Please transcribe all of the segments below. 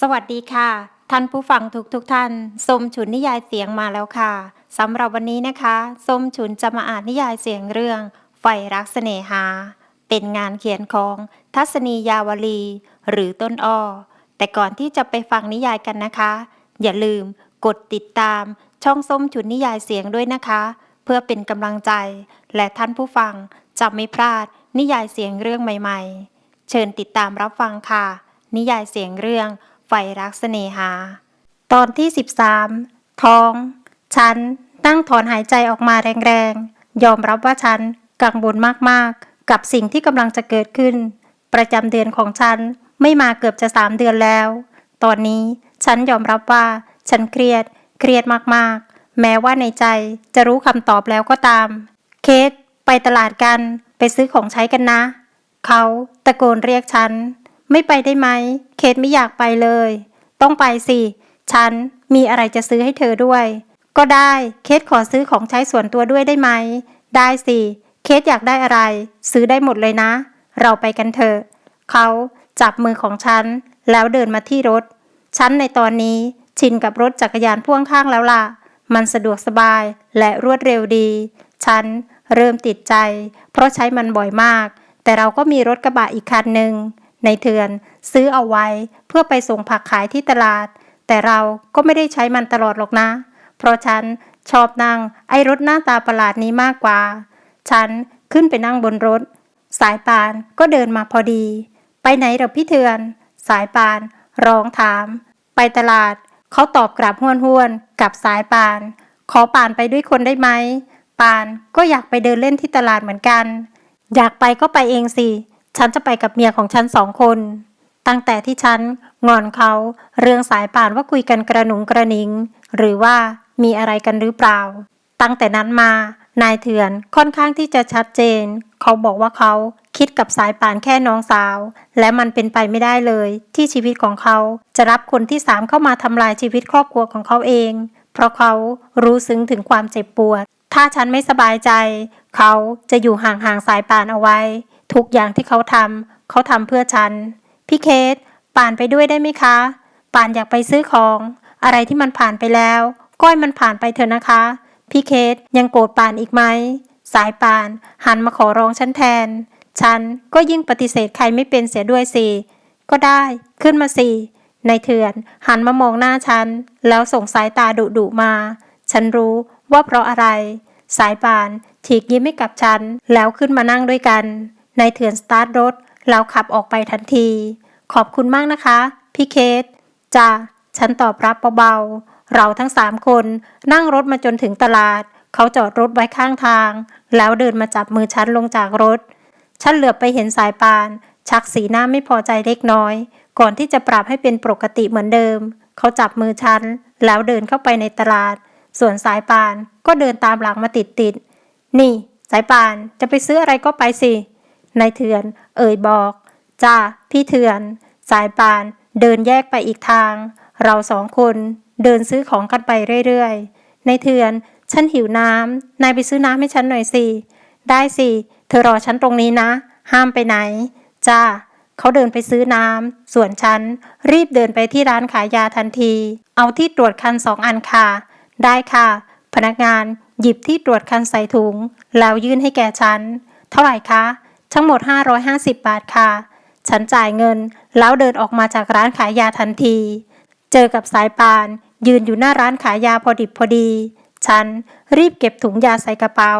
สวัสดีค่ะ ท่านผู้ฟังทุกทุกท่านส้มฉุนนิยายเสียงมาแล้วค่ะสำหรับวันนี้นะคะส้มฉุนจะมาอ่านนิยายเสียงเรื่องไฟรักเสน่หา เป็นงานเขียนของทัศนียาวลี หรือต้นอ้อแต่ก่อนที่จะไปฟังนิยายกันนะคะ อย่าลืมกดติดตามช่องส้มฉุนนิยายเสียงด้วยนะคะ พื่อเป็นกำลังใจ และท่านผู้ฟังจะไม่พลาด นิยายเสียงเรื่องใหม่ ๆ เชิญติดตามรับฟังค่ะ นิยายเสียงเรื่องไฟรักเสน่หา ตอนที่ 13 ท้อง ฉันนั่งถอนหายใจออกมาแรงๆ ยอมรับว่าฉันกังวลมากๆ กับสิ่งที่กำลังจะเกิดขึ้น ประจำเดือนของฉันไม่มาเกือบจะสามเดือนแล้ว ตอนนี้ฉันยอมรับว่าฉันเครียด เครียดมากๆ แม้ว่าในใจจะรู้คำตอบแล้วก็ตาม เคสไปตลาดกันไปซื้อของใช้กันนะ เขาตะโกนเรียกฉัน ไม่ไปได้ไหม เคทไม่อยากไปเลย ต้องไปสิ ฉันมีอะไรจะซื้อให้เธอด้วย ก็ได้ เคทขอซื้อของใช้ส่วนตัวด้วยได้ไหม ได้สิ เคทอยากได้อะไร ซื้อได้หมดเลยนะ เราไปกันเถอะ เขาจับมือของฉัน แล้วเดินมาที่รถ ฉันในตอนนี้ชินกับรถจักรยานพ่วงข้างแล้วล่ะ มันสะดวกสบายและรวดเร็วดี ฉันเริ่มติดใจ เพราะใช้มันบ่อยมาก แต่เราก็มีรถกระบะอีกคันหนึ่งในเถือนซื้อเอาไว้เพื่อไปส่งผักขายที่ตลาด แต่เราก็ไม่ได้ใช้มันตลอดหรอกนะ เพราะฉันชอบนั่งไอ้รถหน้าตาประหลาดนี้มากกว่า ฉันขึ้นไปนั่งบนรถ สายปานก็เดินมาพอดี ไปไหนเหรอพี่เถือน สายปานร้องถาม ไปตลาด เขาตอบกลับห้วนห้วนๆกับสายปาน ขอปานไปด้วยคนได้ไหม ปานก็อยากไปเดินเล่นที่ตลาดเหมือนกัน อยากไปก็ไปเองสิ ฉันจะไปกับเมียของฉันสองคน ตั้งแต่ที่ฉันงอนเขาเรื่องสายป่านว่าคุยกันกระหนุงกระหนิง หรือว่ามีอะไรกันหรือเปล่า ตั้งแต่นั้นมานายเถื่อนค่อนข้างที่จะชัดเจน เขาบอกว่าเขาคิดกับสายป่านแค่น้องสาว และมันเป็นไปไม่ได้เลย ที่ชีวิตของเขาจะรับคนที่สามเข้ามาทำลายชีวิตครอบครัวของเขาเอง เพราะเขารู้ซึ้งถึงความเจ็บปวด ถ้าฉันไม่สบายใจ เขาจะอยู่ห่างๆสายป่านเอาไว้ ทุกอย่างที่เขาทำเขาทำเพื่อฉัน พี่เคสป่านไปด้วยได้ไหมคะ ป่านอยากไปซื้อของ อะไรที่มันผ่านไปแล้ว ก้อยมันผ่านไปเถอะนะคะ พี่เคสยังโกรธป่านอีกไหม สายปาน หันมาขอร้องฉันแทน ฉันก็ยิ่งปฏิเสธใครไม่เป็นเสียด้วยสิ ก็ได้ขึ้นมาสินายเถื่อน หันมามองหน้าฉัน แล้วส่งสายตาดุดุๆมา ฉันรู้ว่าเพราะอะไร สายปานฉีกยิ้มให้กับฉัน แล้วขึ้นมานั่งด้วยกันนายเถื่อนสตาร์ทรถแล้วขับออกไปทันที ขอบคุณมากนะคะ พี่เคสจ้าฉันตอบรับเบาๆ เราทั้งสามคนนั่งรถมาจนถึงตลาด เขาจอดรถไว้ข้างทาง แล้วเดินมาจับมือฉันลงจากรถ ฉันเหลือบไปเห็นสายปาน ชักสีหน้าไม่พอใจเล็กน้อย ก่อนที่จะปรับให้เป็นปกติเหมือนเดิม เขาจับมือฉัน แล้วเดินเข้าไปในตลาด ส่วนสายปานก็เดินตามหลังมาติดติดๆนี่ สายปานจะไปซื้ออะไรก็ไปสินายเถื่อน เอ่ยบอกจ้าพี่เถื่อน สายปานเดินแยกไปอีกทาง เราสองคนเดินซื้อของกันไปเรื่อยๆนายเถื่อน ฉันหิวน้ำ นายไปซื้อน้ำให้ฉันหน่อยสิ ได้สิ เธอรอฉันตรงนี้นะ ห้ามไปไหน จ้า เขาเดินไปซื้อน้ำ ส่วนฉัน รีบเดินไปที่ร้านขายยาทันที เอาที่ตรวจคันสองอันค่ะ ได้ค่ะ พนักงานหยิบที่ตรวจคันใส่ถุง แล้วยื่นให้แก่ฉัน เท่าไหร่คะ ทั้งหมด 550 บาทค่ะ ฉันจ่ายเงิน แล้วเดินออกมาจากร้านขายยาทันที เจอกับสายปาน ยืนอยู่หน้าร้านขายยาพอดิบพอดี ฉันรีบเก็บถุงยาใส่กระเป๋า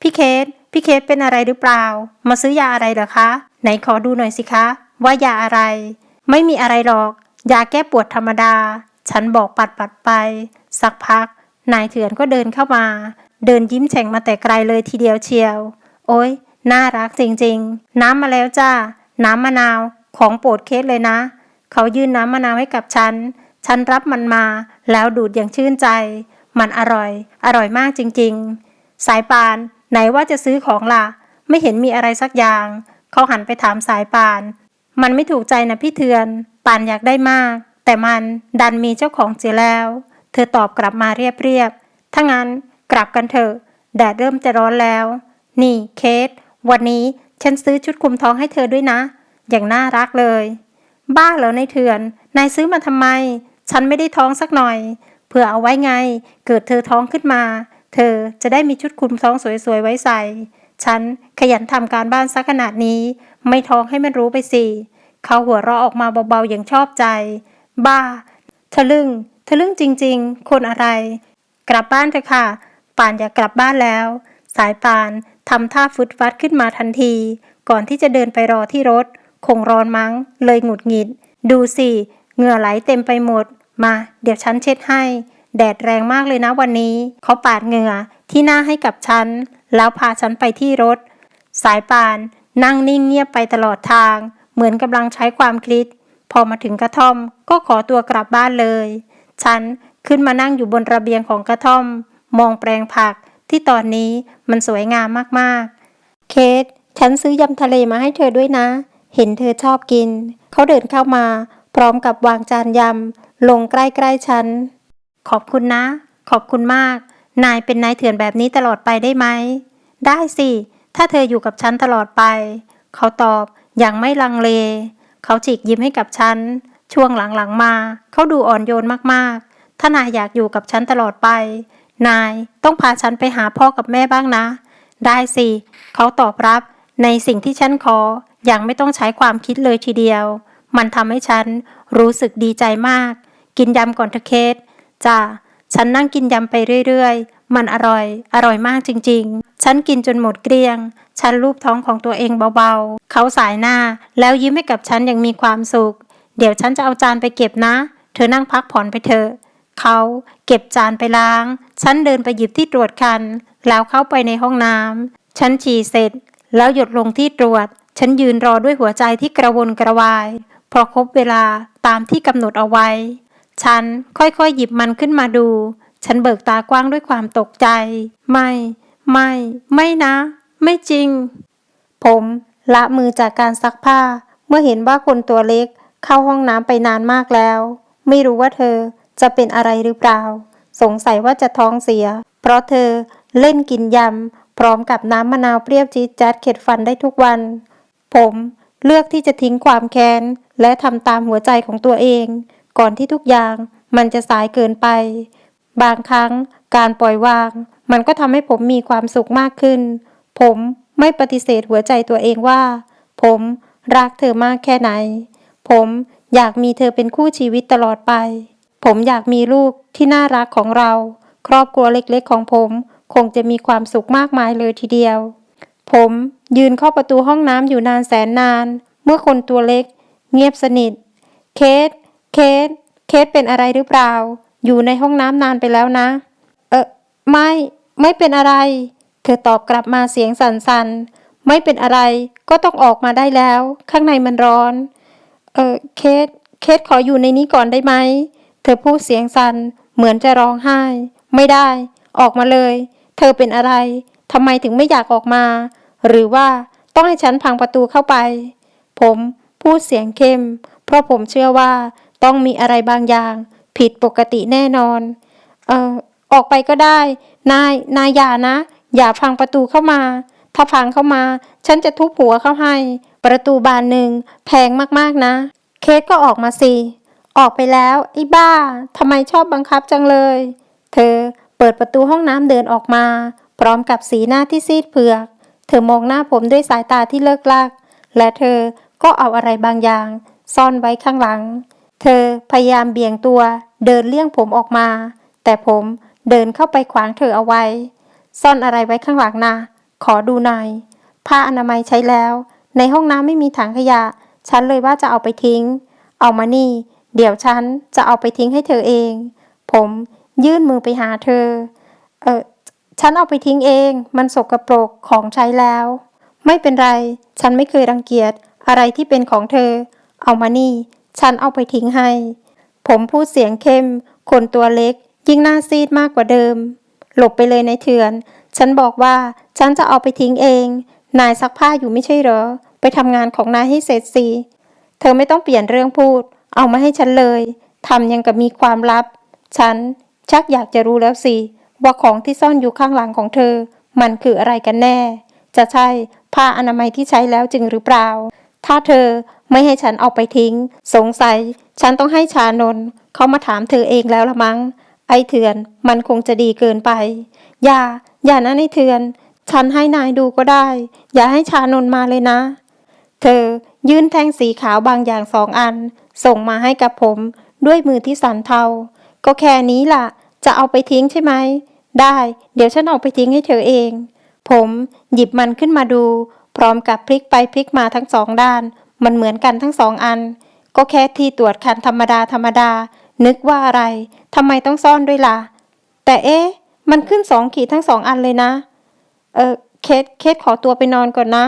พี่เคส พี่เคสเป็นอะไรหรือเปล่า มาซื้อยาอะไรเหรอคะ ไหนขอดูหน่อยสิคะ ว่ายาอะไร ไม่มีอะไรหรอก ยาแก้ปวดธรรมดา ฉันบอกปัดปัดไป สักพัก นายเถื่อนก็เดินเข้ามา เดินยิ้มแฉ่งมาแต่ไกลเลยทีเดียวเชียว โอ้ยน่ารักจริงๆ น้ำมาแล้วจ้า น้ำมะนาว ของโปรดเคสเลยนะ เขายื่นน้ำมะนาวให้กับฉัน ฉันรับมันมา แล้วดูดอย่างชื่นใจ มันอร่อย อร่อยมากจริงๆ สายปาน ไหนว่าจะซื้อของล่ะ ไม่เห็นมีอะไรสักอย่าง เขาหันไปถามสายปาน มันไม่ถูกใจนะพี่เทือน ปานอยากได้มาก แต่มันดันมีเจ้าของเสียแล้ว เธอตอบกลับมาเรียบๆ ถ้างั้นกลับกันเถอะ แดดเริ่มจะร้อนแล้ว นี่เคส วันนี้ฉันซื้อชุดคลุมท้องให้เธอด้วยนะ อย่างน่ารักเลย บ้าเหรอในายเถื่อน นายซื้อมาทำไม ฉันไม่ได้ท้องสักหน่อย เผื่อเอาไว้ไง เกิดเธอท้องขึ้นมา เธอจะได้มีชุดคลุมท้องสวยๆไว้ใส่ ฉันขยันทำการบ้านสักขนาดนี้ ไม่ท้องให้มันรู้ไปสิเขาหัวเราะออกมาเบาๆอย่างชอบใจ บ้า ทะลึ่ง ทะลึ่งจริง ๆ คนอะไร กลับบ้านเถอะค่ะ ป่านอยากกลับบ้านแล้ว สายป่านทำท่าฟึดฟัดขึ้นมาทันที ก่อนที่จะเดินไปรอที่รถ คงร้อนมั้ง เลยหงุดหงิด ดูสิ เหงื่อไหลเต็มไปหมด มา เดี๋ยวฉันเช็ดให้ แดดแรงมากเลยนะวันนี้ เขาปาดเหงื่อที่หน้าให้กับฉัน แล้วพาฉันไปที่รถ สายปาน นั่งนิ่งเงียบไปตลอดทาง เหมือนกำลังใช้ความคิด พอมาถึงกระท่อม ก็ขอตัวกลับบ้านเลย ฉันขึ้นมานั่งอยู่บนระเบียงของกระท่อม มองแปลงผักที่ตอนนี้มันสวยงามมากๆ เคทฉันซื้อยำทะเลมาให้เธอด้วยนะ เห็นเธอชอบกิน เขาเดินเข้ามา พร้อมกับวางจานยำ ลงใกล้ๆฉัน ขอบคุณนะ ขอบคุณมาก นายเป็นนายเถื่อนแบบนี้ตลอดไปได้ไหม ได้สิ ถ้าเธออยู่กับฉันตลอดไป เขาตอบอย่างไม่ลังเล เขาฉีกยิ้มให้กับฉัน ช่วงหลังๆมา เขาดูอ่อนโยนมากๆ ถ้านายอยากอยู่กับฉันตลอดไป นายต้องพาฉันไปหาพ่อกับแม่บ้างนะ ได้สิ เขาตอบรับในสิ่งที่ฉันขอ อย่างไม่ต้องใช้ความคิดเลยทีเดียว มันทำให้ฉันรู้สึกดีใจมาก กินยำก่อนเถอะเคสจ้าฉันนั่งกินยำไปเรื่อยๆ มันอร่อย อร่อยมากจริงๆ ฉันกินจนหมดเกลี้ยง ฉันลูบท้องของตัวเองเบาๆ เขาสายหน้า แล้วยิ้มให้กับฉันอย่างมีความสุข เดี๋ยวฉันจะเอาจานไปเก็บนะ เธอนั่งพักผ่อนไปเถอะ เขาเก็บจานไปล้าง ฉันเดินไปหยิบที่ตรวจคัน แล้วเข้าไปในห้องน้ำ ฉันฉี่เสร็จ แล้วหยดลงที่ตรวจ ฉันยืนรอด้วยหัวใจที่กระวนกระวาย พอครบเวลาตามที่กำหนดเอาไว้ ฉันค่อยๆหยิบมันขึ้นมาดู ฉันเบิกตากว้างด้วยความตกใจ ไม่ ไม่ ไม่นะ ไม่จริง ผมละมือจากการซักผ้า เมื่อเห็นว่าคนตัวเล็กเข้าห้องน้ำไปนานมากแล้ว ไม่รู้ว่าเธอจะเป็นอะไรหรือเปล่า สงสัยว่าจะท้องเสีย เพราะเธอเล่นกินยำ พร้อมกับน้ำมะนาวเปรี้ยวจี๊ดจ๊าดเข็ดฟันได้ทุกวัน ผมเลือกที่จะทิ้งความแค้น และทำตามหัวใจของตัวเอง ก่อนที่ทุกอย่างมันจะสายเกินไป บางครั้งการปล่อยวาง มันก็ทำให้ผมมีความสุขมากขึ้น ผมไม่ปฏิเสธหัวใจตัวเองว่า ผมรักเธอมากแค่ไหน ผมอยากมีเธอเป็นคู่ชีวิตตลอดไป ผมอยากมีลูกที่น่ารักของเรา ครอบครัวเล็กๆของผม คงจะมีความสุขมากมายเลยทีเดียว ผมยืนเข้าประตูห้องน้ำอยู่นานแสนนาน เมื่อคนตัวเล็ก เงียบสนิท เคส เคส เคสเป็นอะไรหรือเปล่า อยู่ในห้องน้ำนานไปแล้วนะ เออไม่ ไม่เป็นอะไร เธอตอบกลับมาเสียงสั่นๆ ไม่เป็นอะไร ก็ต้องออกมาได้แล้ว ข้างในมันร้อน เออเคส เคสขออยู่ในนี้ก่อนได้ไหม เธอพูดเสียงสั่น เหมือนจะร้องไห้ ไม่ได้ ออกมาเลย เธอเป็นอะไร ทำไมถึงไม่อยากออกมา หรือว่าต้องให้ฉันพังประตูเข้าไป ผมพูดเสียงเข้ม เพราะผมเชื่อว่า ต้องมีอะไรบางอย่าง ผิดปกติแน่นอน เออออกไปก็ได้ นาย นายอย่านะ อย่าพังประตูเข้ามา ถ้าพังเข้ามา ฉันจะทุบหัวเข้าให้ ประตูบานหนึ่งแพงมากๆนะ เคสก็ออกมาสิ ออกไปแล้วไอ้บ้าทำไมชอบบังคับจังเลย เธอเปิดประตูห้องน้ำเดินออกมา พร้อมกับสีหน้าที่ซีดเผือก เธอมองหน้าผมด้วยสายตาที่เลิกลัก และเธอก็เอาอะไรบางอย่าง ซ่อนไว้ข้างหลัง เธอพยายามเบี่ยงตัวเดินเลี่ยงผมออกมา แต่ผมเดินเข้าไปขวางเธอเอาไว้ ซ่อนอะไรไว้ข้างหลังนะขอดูหน่อยผ้าอนามัยใช้แล้ว ในห้องน้ำไม่มีถังขยะ ฉันเลยว่าจะเอาไปทิ้ง เอามานี่ เดี๋ยวฉันจะเอาไปทิ้งให้เธอเอง ผมยื่นมือไปหาเธอ เออฉันเอาไปทิ้งเอง มันสกปรกของใช้แล้ว ไม่เป็นไร ฉันไม่เคยรังเกียจอะไรที่เป็นของเธอ เอามานี่ ฉันเอาไปทิ้งให้ ผมพูดเสียงเข้ม คนตัวเล็ก ยิ่งหน้าซีดมากกว่าเดิม หลบไปเลยในายเถื่อน ฉันบอกว่าฉันจะเอาไปทิ้งเอง นายซักผ้าอยู่ไม่ใช่เหรอ ไปทำงานของนายให้เสร็จสิ เธอไม่ต้องเปลี่ยนเรื่องพูด เอามาให้ฉันเลยทำยังกับมีความลับ ฉันชักอยากจะรู้แล้วสิ ว่าของที่ซ่อนอยู่ข้างหลังของเธอ มันคืออะไรกันแน่ จะใช่ผ้าอนามัยที่ใช้แล้วจึงหรือเปล่า ถ้าเธอไม่ให้ฉันเอาไปทิ้ง สงสัย ฉันต้องให้ชานนเขามาถามเธอเองแล้วละมั้ง ไอเถื่อนมันคงจะดีเกินไป อย่า อย่านะไอเถื่อน ฉันให้นายดูก็ได้ อย่าให้ชานนมาเลยนะ เธอยื่นแท่งสีขาวบางอย่างสองอัน ส่งมาให้กับผม ด้วยมือที่สั่นเทา ก็แค่นี้ล่ะ จะเอาไปทิ้งใช่ไหม ได้ เดี๋ยวฉันเอาไปทิ้งให้เธอเอง ผมหยิบมันขึ้นมาดู พร้อมกับพลิกไปพลิกมาทั้งสองด้าน มันเหมือนกันทั้งสองอัน ก็แค่ที่ตรวจคันธรรมดาธรรมดา นึกว่าอะไรทำไมต้องซ่อนด้วยล่ะ แต่เอ๊ะ มันขึ้นสองขีดทั้งสองอันเลยนะ เออเคสเคสขอตัวไปนอนก่อนนะ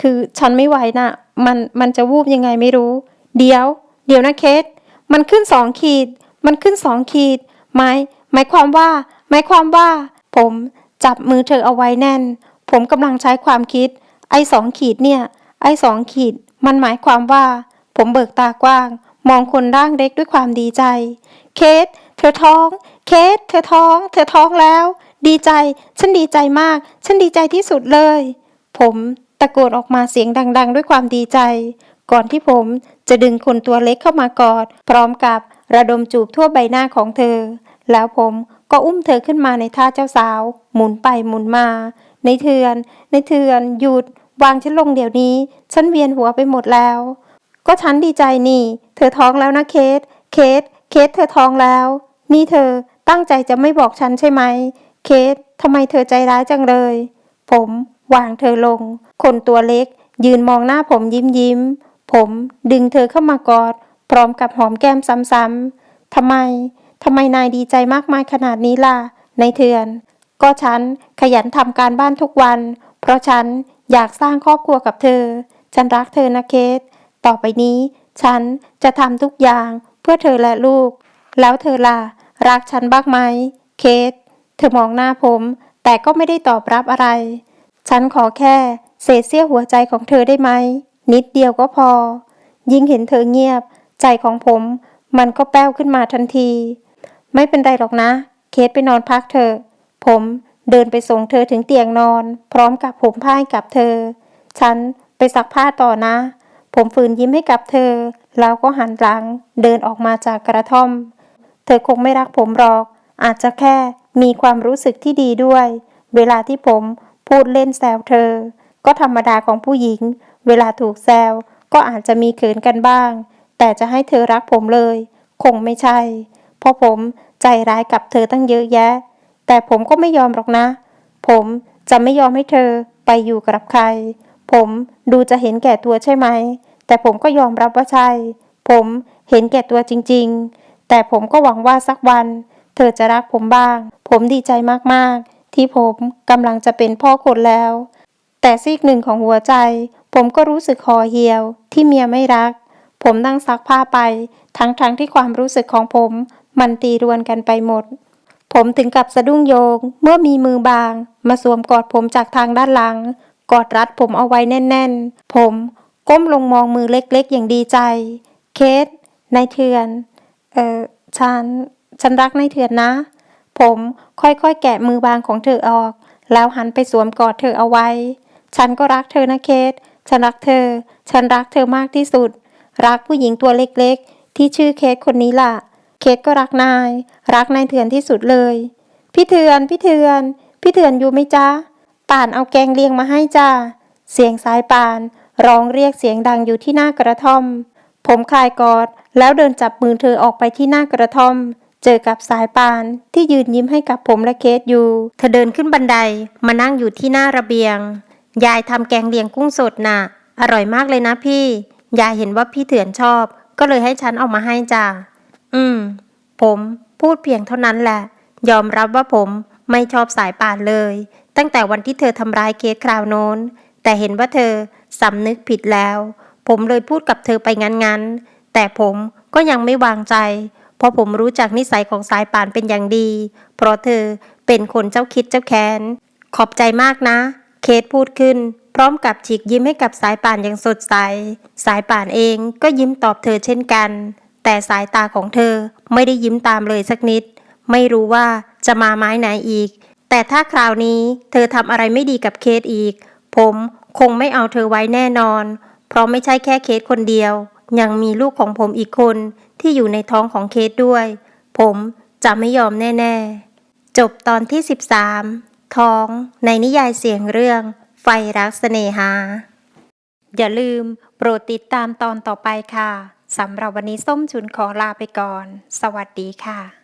คือฉันไม่ไหวนะ่ะ มันมันจะวูบยังไงไม่รู้ เดี๋ยว เดี๋ยวนะเคสมันขึ้นสองขีด มันขึ้นสองขีดหมายหมายความว่า หมายความว่า ผมจับมือเธอเอาไว้แน่น ผมกำลังใช้ความคิด ไอ้สองขีดเนี่ย ไอ้สองขีด มันหมายความว่า ผมเบิกตากว้าง มองคนร่างเล็กด้วยความดีใจ เคส เธอท้อง เคส เธอท้อง เธอท้องแล้ว ดีใจ ฉันดีใจมาก ฉันดีใจที่สุดเลย ผมตะโกนออกมาเสียงดัง ๆ ด้วยความดีใจ ก่อนที่ผมจะดึงคนตัวเล็กเข้ามากอด พร้อมกับระดมจูบทั่วใบหน้าของเธอ แล้วผมก็อุ้มเธอขึ้นมาในท่าเจ้าสาว หมุนไปหมุนมา ในเทือน ในเทือนหยุด วางฉันลงเดี๋ยวนี้ ฉันเวียนหัวไปหมดแล้ว ก็ฉันดีใจนี่ เธอท้องแล้วนะเคส เคส เคสเธอท้องแล้ว นี่เธอตั้งใจจะไม่บอกฉันใช่ไหม เคสทำไมเธอใจร้ายจังเลย ผมวางเธอลง คนตัวเล็ก ยืนมองหน้าผมยิ้มยิ้ม ผมดึงเธอเข้ามากอด พร้อมกับหอมแก้มซ้ำๆทำไม ทำไมนายดีใจมากมายขนาดนี้ล่ะ ในเถื่อน ก็ฉันขยันทำการบ้านทุกวัน เพราะฉันอยากสร้างครอบครัวกับเธอ ฉันรักเธอนะเคสต่อไปนี้ ฉันจะทำทุกอย่างเพื่อเธอและลูก แล้วเธอล่ะ รักฉันบ้างไหม เคสเธอมองหน้าผม แต่ก็ไม่ได้ตอบรับอะไร ฉันขอแค่เศษเสี้ยวหัวใจของเธอได้ไหม นิดเดียวก็พอ ยิ่งเห็นเธอเงียบ ใจของผม มันก็แป้วขึ้นมาทันที ไม่เป็นไรหรอกนะ เคสไปนอนพักเถอะ ผมเดินไปส่งเธอถึงเตียงนอน พร้อมกับผมผ้าให้กับเธอ ฉันไปซักผ้าต่อนะ ผมฝืนยิ้มให้กับเธอ แล้วก็หันหลังเดินออกมาจากกระท่อม เธอคงไม่รักผมหรอก อาจจะแค่มีความรู้สึกที่ดีด้วย เวลาที่ผมพูดเล่นแซวเธอ ก็ธรรมดาของผู้หญิง เวลาถูกแซวก็อาจจะมีเขินกันบ้าง แต่จะให้เธอรักผมเลย คงไม่ใช่ เพราะผมใจร้ายกับเธอตั้งเยอะแยะ แต่ผมก็ไม่ยอมหรอกนะ ผมจะไม่ยอมให้เธอไปอยู่กับใคร ผมดูจะเห็นแก่ตัวใช่ไหม แต่ผมก็ยอมรับว่าใช่ ผมเห็นแก่ตัวจริง ๆ แต่ผมก็หวังว่าสักวัน เธอจะรักผมบ้าง ผมดีใจมากๆ ที่ผมกำลังจะเป็นพ่อคนแล้ว แต่ซีกหนึ่งของหัวใจ ผมก็รู้สึกคอเหี่ยว ที่เมียไม่รัก ผมนั่งซักผ้าไป ทั้งๆทที่ความรู้สึกของผม มันตีรวนกันไปหมด ผมถึงกับสะดุ้งโยง เมื่อมีมือบาง มาสวมกอดผมจากทางด้านหลัง กอดรัดผมเอาไว้แน่น ๆ ผมก้มลงมองมือเล็กๆ อย่างดีใจ เคสนายเถื่อน เออฉัน ฉันรักนายเถื่อนนะ ผมค่อยๆ แกะมือบางของเธอออก แล้วหันไปสวมกอดเธอเอาไว้ ฉันก็รักเธอนะเคสฉันรักเธอ ฉันรักเธอมากที่สุด รักผู้หญิงตัวเล็กๆ ที่ชื่อเคสคนนี้ล่ะ เคสก็รักนาย รักนายเถื่อนที่สุดเลย พี่เถื่อน พี่เถื่อน พี่เถื่อนอยู่ไหมจ๊ะ ป่านเอาแกงเลียงมาให้จ้า เสียงสายป่าน ร้องเรียกเสียงดังอยู่ที่หน้ากระท่อม ผมคลายกอด แล้วเดินจับมือเธอออกไปที่หน้ากระท่อม เจอกับสายปานที่ยืนยิ้มให้กับผมและเคสอยู่ เธอเดินขึ้นบันไดมานั่งอยู่ที่หน้าระเบียง ยายทำแกงเลียงกุ้งสดน่ะ อร่อยมากเลยนะพี่ ยายเห็นว่าพี่เถื่อนชอบ ก็เลยให้ฉันเอามาให้จ้า อืม ผมพูดเพียงเท่านั้นแหละ ยอมรับว่าผมไม่ชอบสายป่านเลย ตั้งแต่วันที่เธอทำร้ายเคสคราวโน้น แต่เห็นว่าเธอสำนึกผิดแล้ว ผมเลยพูดกับเธอไปงั้นๆ แต่ผมก็ยังไม่วางใจ เพราะผมรู้จักนิสัยของสายป่านเป็นอย่างดี เพราะเธอเป็นคนเจ้าคิดเจ้าแค้น ขอบใจมากนะ เคสพูดขึ้น พร้อมกับฉีกยิ้มให้กับสายป่านอย่างสดใส สายป่านเองก็ยิ้มตอบเธอเช่นกัน แต่สายตาของเธอไม่ได้ยิ้มตามเลยสักนิด ไม่รู้ว่าจะมาไม้ไหนอีก แต่ถ้าคราวนี้เธอทำอะไรไม่ดีกับเคสอีก ผมคงไม่เอาเธอไว้แน่นอน เพราะไม่ใช่แค่เคสคนเดียว ยังมีลูกของผมอีกคนที่อยู่ในท้องของเคสด้วย ผมจะไม่ยอมแน่ ๆ จบตอนที่ 13 ท้องในนิยายเสียงเรื่อง ไฟรักเสน่หา อย่าลืมโปรดติดตามตอนต่อไปค่ะ สำหรับวันนี้ส้มฉุนขอลาไปก่อน สวัสดีค่ะ